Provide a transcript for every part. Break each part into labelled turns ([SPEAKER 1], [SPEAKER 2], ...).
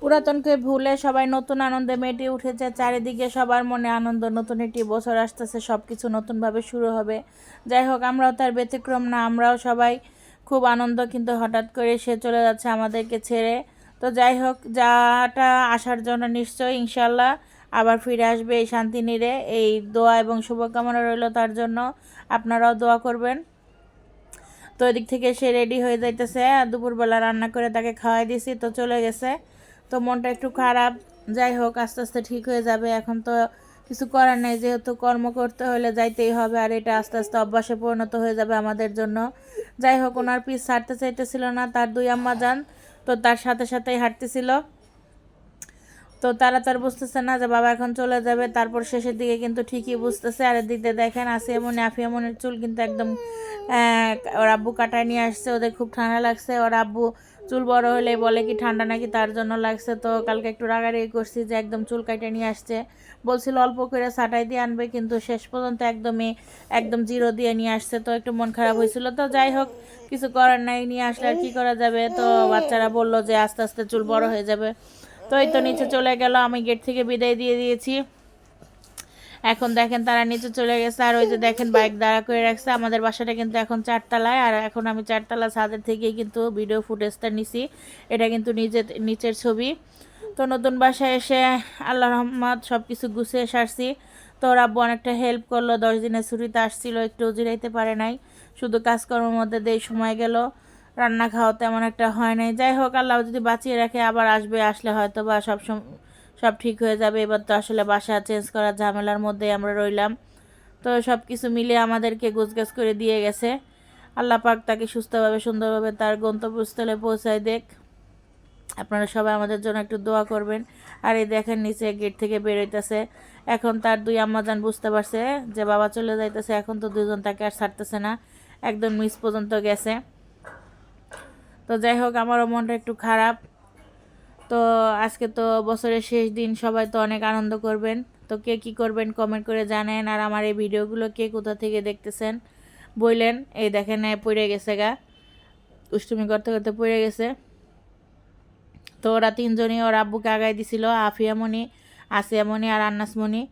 [SPEAKER 1] পুরাতনকে ভুলে সবাই নতুন আনন্দে মেটে উঠেছে। চারিদিকে সবার মনে আনন্দ, নতুন একটি বছর আসতেছে সব কিছু নতুনভাবে শুরু হবে। যাই হোক, আমরাও তার ব্যতিক্রম না, আমরাও সবাই খুব আনন্দ, কিন্তু হঠাৎ করে সে চলে যাচ্ছে আমাদেরকে ছেড়ে। তো যাই হোক, যাটা আসার জন্য নিশ্চয়ই ইনশাল্লাহ আবার ফিরে আসবে এই শান্তি নিরে এই দোয়া এবং শুভকামনা রইল তার জন্য। আপনারাও দোয়া করবেন। তো এদিক থেকে সে রেডি হয়ে যাইতেছে। দুপুরবেলা রান্না করে তাকে খাওয়াই দিয়েছি তো চলে গেছে। তো মনটা একটু খারাপ। যাই হোক, আস্তে আস্তে ঠিক হয়ে যাবে। এখন তো কিছু করার নেই, যেহেতু কর্ম করতে হলে যাইতেই হবে আর এটা আস্তে আস্তে অভ্যাসে পরিণত হয়ে যাবে আমাদের জন্য। যাই হোক, ওনার পিস ছাড়তে চাইতেছিল না, তার দুই আম্মা যান, তো তার সাথে সাথেই হাঁটতেছিল। তো তারা তার বুঝতেছে না যে বাবা এখন চলে যাবে, তারপর শেষের দিকে কিন্তু ঠিকই বুঝতেছে। আর এদিকে দেখেন, আসি এমন, আফি এমনের চুল কিন্তু একদম ওর আব্বু কাটায় নিয়ে আসছে, ওদের খুব ঠান্ডা লাগছে। ওর আব্বু চুল বড় হলে বলে কি ঠান্ডা নাকি তার জন্য লাগছে? তো কালকে একটু রাগারাগি করছি যে একদম চুল কাটে নিয়ে আসছে। বলছিল অল্প করে সাটাই দিয়ে আনবে, কিন্তু শেষ পর্যন্ত একদমই, একদম জিরো দিয়ে নিয়ে আসছে। তো একটু মন খারাপ হয়েছিল। তো যাই হোক, কিছু করার নাই, নিয়ে আসলে আর কি করা যাবে? তো বাচ্চারা বলল যে আস্তে আস্তে চুল বড় হয়ে যাবে। তো এই তো নিচে চলে গেল। আমি গেট থেকে বিদায় দিয়ে দিয়েছি। এখন দেখেন তারা নিচে চলে গেছে, আর ওই যে দেখেন বাইক দাঁড়া করে রাখছে। আমাদের বাসাটা কিন্তু এখন চারতলায়, আর এখন আমি চারতলা ছাদের থেকেই কিন্তু ভিডিও ফুটেজটা নিছি। এটা কিন্তু নিজে নিচের ছবি। তো নতুন বাসায় এসে আল্লাহ রহমত সব কিছু গুছিয়ে সারছি। তো ওর আব্বু অনেকটা হেল্প করল, দশ দিনের ছুটিতে আসছিল, একটু জিরাইতে পারে নাই। শুধু কাজকর্মের মধ্যে দিয়ে সময় গেল। রান্না খাওয়া তেমন একটা হয় নাই। যাই হোক, আল্লাহ যদি বাঁচিয়ে রাখে, আবার আসবে, আসলে হয়তো বা সব সম- সব ঠিক হয়ে যাবে। এবার তো আসলে বাসা চেঞ্জ করার ঝামেলার মধ্যে আমরা রইলাম। তো সব কিছু মিলে আমাদেরকে গোছগাছ করে দিয়ে গেছে। আল্লাহ পাক তাকে সুস্থভাবে, সুন্দরভাবে তার গন্তব্যস্থলে পৌঁছায় দেখ। আপনারা সবাই আমাদের জন্য একটু দোয়া করবেন। আর এই দেখেন নিচে গেট থেকে বেরোইতেছে এখন তার দুই আম্মাজান বুঝতে পারছে যে বাবা চলে যাইতেছে। এখন তো দুজন তাকে আর ছাড়তেছে না। একদম মিস পর্যন্ত গেছে। তো যাই হোক, আমারও মনটা একটু খারাপ। তো আজকে তো বছরের শেষ দিন, সবাই তো অনেক আনন্দ করবেন। তো কে কী করবেন কমেন্ট করে জানেন, আর আমার এই ভিডিওগুলো কে কোথা থেকে দেখতেছেন বললেন এই দেখেন পড়ে গেছে গা। উষ্টুমি করতে করতে পড়ে গেছে। তো ওরা তিনজনই ওর আব্বুকে আগায় দিছিল আফিয়ামণি আসিয়ামণি আর আন্নাসমণি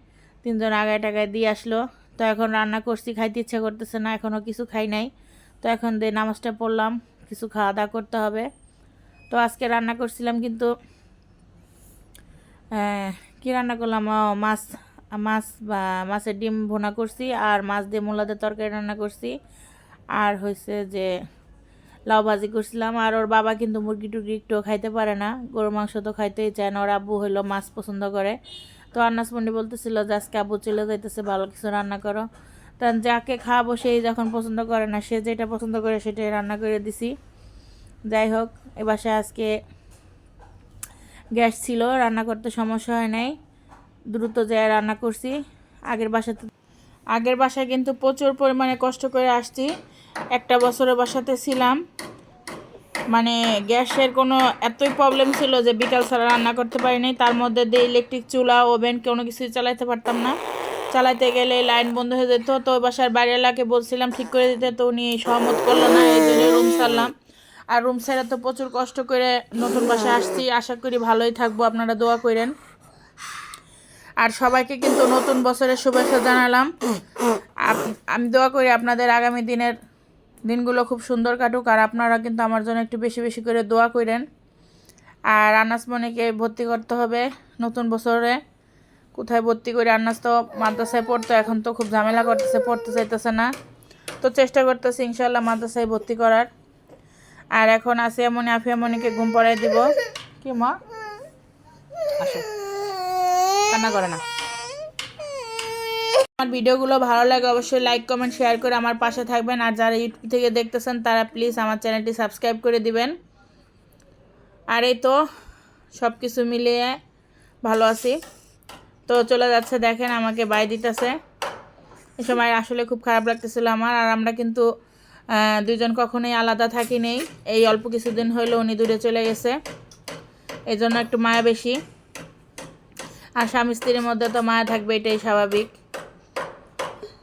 [SPEAKER 1] তিনজন আগায় টাগায় দিয়ে আসলো। তো এখন রান্না করছি, খাইতে ইচ্ছা করতেছে না এখনও কিছু খাই নাই। তো এখন দিয়ে নামাজটা পড়লাম, কিছু খাওয়া দাওয়া করতে হবে। তো আজকে রান্না করছিলাম কিন্তু কি রান্না করলাম? মাছ মাছ বা মাছের ডিম ভোনা করছি আর মাছ দিয়ে মূলাদের তরকারি রান্না করছি। আর হয়েছে যে লাউ ভাজি করছিলাম। আর ওর বাবা কিন্তু মুরগি টুরগি একটু খাইতে পারে না। গরু মাংস তো খাইতেই চায় না। ওর আব্বু হইল মাছ পছন্দ করে। তো আন্নাস মন্ডি বলতেছিল যে, আজকে আব্বু চলে যাইতেছে, ভালো কিছু রান্না করো। তা যাকে খাওয়াবো, সেই যখন পছন্দ করে না, সে যেটা পছন্দ করে সেটাই রান্না করে দিছি। যাই হোক, এ বাসায় আজকে গ্যাস ছিল, রান্না করতে সমস্যা হয় নাই। দ্রুত যায় রান্না করছি। আগের বাসাতে আগের বাসায় কিন্তু প্রচুর পরিমাণে কষ্ট করে আসছি। একটা বছরের বাসাতে ছিলাম। মানে গ্যাসের কোনো এতই প্রবলেম ছিল যে বিকাল ছাড়া রান্না করতে পারিনি তার মধ্যে দিয়ে ইলেকট্রিক চুলা ওভেন কোনো কিছুই চালাইতে পারতাম না। চালাইতে গেলে লাইন বন্ধ হয়ে যেত। তো বাসার বাড়িওয়ালাকে বলছিলাম, ঠিক করে দিতে। তো উনি সহমত করল না, এই জন্য রুম ছাড়লাম। আর রুম ছেড়ে তো প্রচুর কষ্ট করে নতুন বাসায় আসছি। আশা করি ভালোই থাকব। আপনারা দোয়া করেন। আর সবাইকে কিন্তু নতুন বছরের শুভেচ্ছা জানালাম। আমি দোয়া করি আপনাদের আগামী দিনের দিনগুলো খুব সুন্দর কাটুক। আর আপনারা কিন্তু আমার জন্য একটু বেশি বেশি করে দোয়া করেন। আর আনাস মনিকে ভর্তি করতে হবে নতুন বছরে। কোথায় ভর্তি করে? আনাস তো মাদ্রাসায় পড়তো, এখন তো খুব ঝামেলা করতেছে, পড়তে চাইতেছে না। তো চেষ্টা করতেছি ইনশাল্লাহ মাদ্রাসায় ভর্তি করার। আর এখন আসিয়া মনি আফিয়া মনিকে ঘুম পড়াই দিব। কি মা? আসো। কান্না করে না। আমার ভিডিওগুলো ভালো লাগে অবশ্যই লাইক কমেন্ট শেয়ার করে আমার পাশে থাকবেন। আর যারা ইউটিউব থেকে দেখতেছেন, তারা প্লিজ আমার চ্যানেলটি সাবস্ক্রাইব করে দিবেন। আর এই তো সব কিছু মিলিয়ে ভালো আছি। তো চলে যাচ্ছে, দেখেন আমাকে বাই দিতেছে। এই সময় আসলে খুব খারাপ লাগতেছিল আমার, আর আমরা কিন্তু আহ, দুইজন কখনোই আলাদা থাকি নেই। এই অল্প কিছুদিন হইল উনি দূরে চলে গেছে। এই জন্য একটু মায়া বেশি। আর স্বামী স্ত্রীর মধ্যে তো মায়া থাকবে এটাই স্বাভাবিক।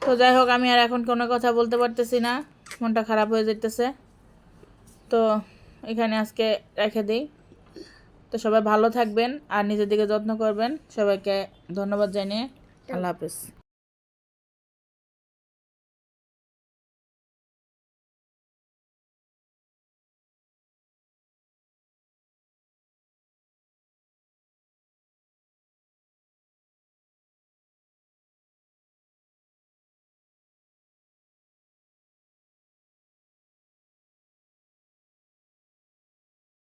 [SPEAKER 1] তো যাই হোক আমি আর এখন কোনো কথা বলতে পারতেছি না। মনটা খারাপ হয়ে যেতেছে তো এখানে আজকে রেখে দিই। তো সবাই ভালো থাকবেন আর নিজের দিকে যত্ন করবেন। সবাইকে ধন্যবাদ জানিয়ে আল্লাহ হাফেজ।